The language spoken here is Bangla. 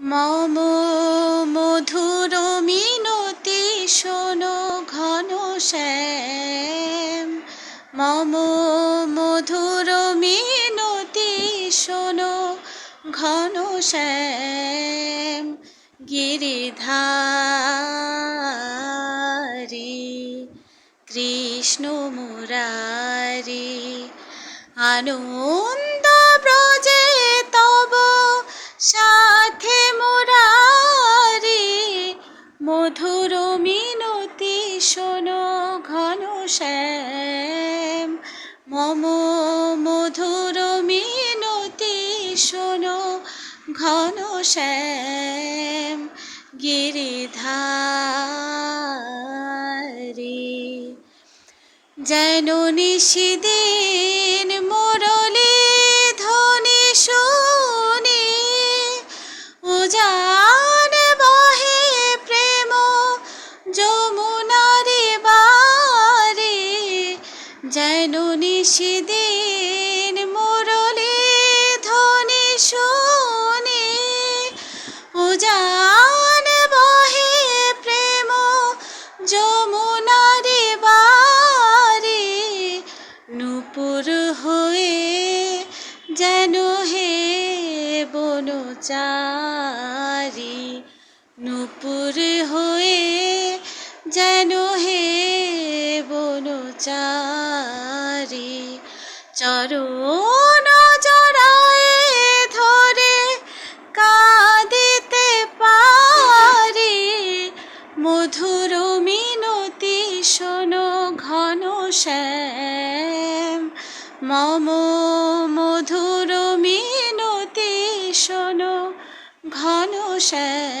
মম মধুর মিনতি শোনো ঘন শ্যাম। মম মধুর মিনতি শোনো ঘন শ্যাম। গিরিধারী, কৃষ্ণ মুরারি, আনন্দ ব্রজে শোনো ঘন শ্যাম, মম মধুর মিনতি শোনো ঘন শ্যাম, গিরিধারী। যেন নিশিদিন মুরলি ধ্বনি শুনি উজান যেন নিশিদিন মুরলি ধ্বনি শুনি, উজান বহে প্রেম যমুনারি বারে নূপুর হয়ে যেন হে বনচারি, নূপুর বনচারি চরণ জড়ায়ে ধরে কাঁদিতে পারি। মধুর মিনতি শোনো ঘন শ্যাম। মম মধুর মিনতি শোনো ঘন শ্যাম।